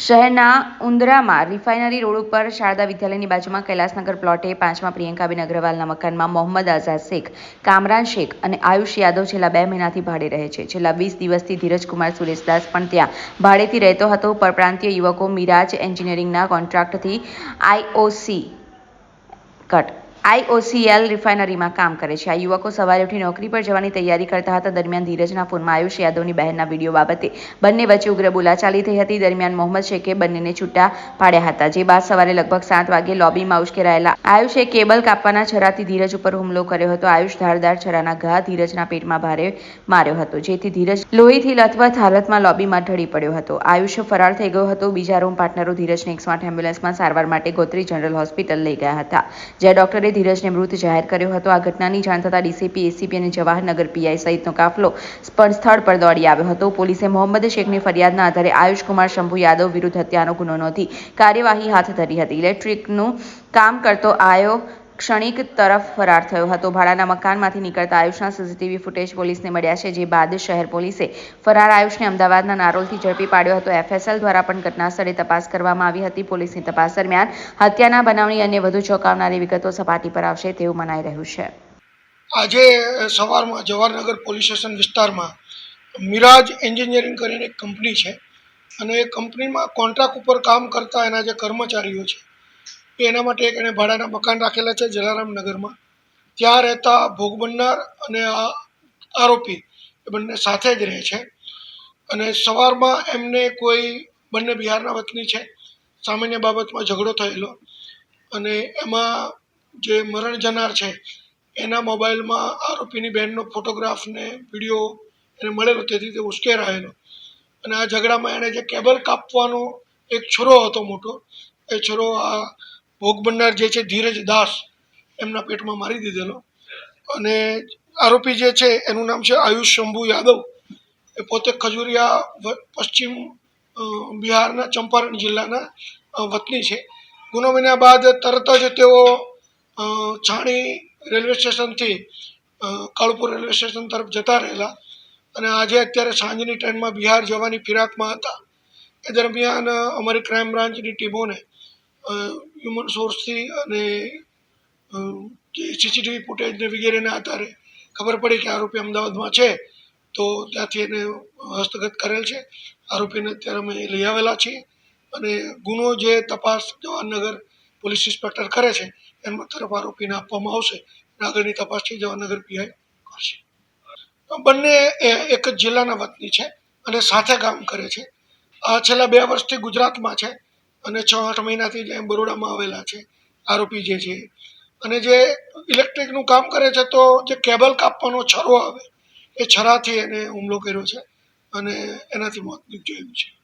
શહેરના ઉંદરામાં refinery road ઉપર શારદા વિદ્યાલયની બાજુમાં કૈલાસનગર પ્લોટે પાંચમા પ્રિયંકાબેન અગ્રવાલના મકાનમાં મોહમ્મદ આઝાદ શેખ, કામરાન શેખ અને આયુષ યાદવ છેલ્લા બે મહિનાથી ભાડે રહે છે. છેલ્લા વીસ દિવસથી ધીરજકુમાર સુરેશદાસ પણ ત્યાં ભાડેથી રહેતો હતો. પરપ્રાંતીય યુવકો મિરાજ એન્જિનિયરિંગના કોન્ટ્રાક્ટથી આઈઓસી કટ આઈઓસીએલ રિફાઇનરીમાં કામ કરે છે. આ યુવકો સવારે ઉઠી નોકરી પર જવાની તૈયારી કરતા હતા. દરમિયાન ધીરજના ફોનમાં આયુષ યાદવની બહેનના વીડિયો બાબતે બંને વચ્ચે ઉગ્ર બોલાચાલી થઈ હતી. દરમિયાન મોહમ્મદ શેખે બંનેને છૂટા પાડ્યા હતા. જે બાદ સવારે લગભગ સાત વાગે લોબીમાં ઉશ્કેરાયેલા આયુષે કેબલ કાપવાના છરાથી ધીરજ ઉપર હુમલો કર્યો હતો. આયુષ ધારદાર છરાના ઘા ધીરજના પેટમાં ભારે માર્યો હતો, જેથી ધીરજ લોહીથી લથબથ હાલતમાં લોબીમાં ઢળી પડ્યો હતો. આયુષ ફરાર થઈ ગયો હતો. બીજા રૂમ પાર્ટનરો ધીરજને એકસો આઠ એમ્બ્યુલન્સમાં સારવાર માટે ગોત્રી જનરલ હોસ્પિટલ લઈ ગયા હતા, જ્યાં ડોક્ટરે ધીરજને મૃત જાહેર કર્યો હતો. આ ઘટનાની જાણ થતાં ડીસીપી, એસીપી અને જવાહરનગર પીઆઈ સહિતનો કાફલો પણ સ્થળ પર દોડી આવ્યો હતો. પોલીસે મોહમ્મદ શેખની ફરિયાદના આધારે આયુષ કુમાર શંભુ યાદવ વિરુદ્ધ હત્યાનો ગુનો નોંધી કાર્યવાહી હાથ ધરી હતી. ઇલેક્ટ્રિકનું કામ કરતો આયો ક્ષણિક તરફ ફરાર થયો હતો. ભાડાના મકાનમાંથી નીકળતા આયુષના સીસીટીવી ફૂટેજ પોલીસને મળ્યા છે, જે બાદ શહેર પોલીસે ફરાર આયુષને અમદાવાદના નારોલથી ઝડપી પાડ્યો હતો. એફએસએલ દ્વારા પણ ઘટના સ્થળે તપાસ કરવામાં આવી હતી. પોલીસની તપાસ દરમિયાન હત્યાના બનાવની અન્ય વધુ ચોંકાવનારી વિગતો સપાટી પર આવશે તેવું મનાઈ રહ્યું છે. આજે સવારમાં જવાહરનગર પોલીસ સ્ટેશન વિસ્તારમાં મિરાજ એન્જિનિયરિંગ કરીને એક કંપની છે. અને એ કંપનીમાં કોન્ટ્રાક્ટ ઉપર કામ કરતા એના જે કર્મચારીઓ છે એ એના માટે એક એણે ભાડાના મકાન રાખેલા છે જલારામ નગરમાં ત્યાં રહેતા ભોગ બનનાર અને આ આરોપી એ બંને સાથે જ રહે છે. અને સવારમાં એમને કોઈ બંને બિહારના વતની છે. સામાન્ય બાબતમાં ઝઘડો થયેલો. અને એમાં જે મરણ જનાર છે, એના મોબાઈલમાં આરોપીની બહેનનો ફોટોગ્રાફ ને વીડિયો એને મળેલો, તેથી તે ઉશ્કેરાયેલો. અને આ ઝઘડામાં એણે જે કેબલ કાપવાનો એક છોરો હતો મોટો, એ છોરો આ ભોગ બનનાર જે છે ધીરજ દાસ એમના પેટમાં મારી દીધેલો. અને આરોપી જે છે એનું નામ છે આયુષ શંભુ યાદવ. એ પોતે ખજુરિયા પશ્ચિમ બિહારના ચંપારણ જિલ્લાના વતની છે. ગુનો બન્યા બાદ તરત જ તેઓ છાણી રેલવે સ્ટેશનથી કાળપુર રેલવે સ્ટેશન તરફ જતા રહેલા. અને આજે અત્યારે સાંજની ટ્રેનમાં બિહાર જવાની ફિરાકમાં હતા. એ દરમિયાન અમારી ક્રાઇમ બ્રાન્ચની ટીમોને હ્યુમન સોર્સથી અને સીસીટીવી ફૂટેજને વગેરેના આધારે ખબર પડી કે આરોપી અમદાવાદમાં છે, તો ત્યાંથી એને હસ્તગત કરેલ છે. આરોપીને અત્યારે અમે લઈ આવેલા છીએ અને ગુનો જે તપાસ જવાહરનગર પોલીસ ઇન્સ્પેક્ટર કરે છે, એમાં તરફ આરોપીને આપવામાં આવશે આગળની તપાસ છે જવાહરનગર પીઆઈ કરશે. બંને એક જ જિલ્લાના વતની છે અને સાથે કામ કરે છે. આ છેલ્લા બે વર્ષથી ગુજરાતમાં છે. અને છ આઠ મહિનાથી જે બરોડામાં આવેલા છે, આરોપી જે છે. અને જે ઇલેક્ટ્રિકનું કામ કરે છે, તો જે કેબલ કાપવાનો છરો આવે, એ છરાથી એને હુમલો કર્યો છે અને એનાથી મોત નીપજ્યું છે.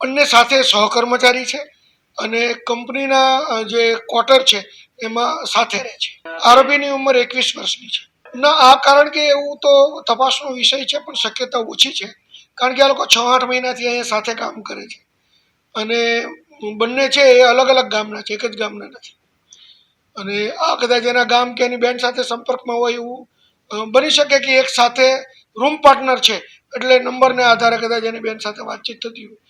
બંને સાથે સહકર્મચારી છે અને કંપનીના જે ક્વાર્ટર છે, એમાં સાથે રહે છે. આરોપીની ઉંમર એકવીસ વર્ષની છે. ના, આ કારણ કે એવું તો તપાસનો વિષય છે, પણ શક્યતા ઓછી છે. કારણ કે આ લોકો છ આઠ મહિનાથી અહીંયા સાથે કામ કરે છે. અને બંને છે એ અલગ અલગ ગામના છે, એક જ ગામના નથી. અને આ કદાચ એના ગામ કે એની બેન સાથે સંપર્કમાં હોય એવું બની શકે કે એક સાથે રૂમ પાર્ટનર છે, એટલે નંબરને આધારે કદાચ એની બેન સાથે વાતચીત થતી હોય.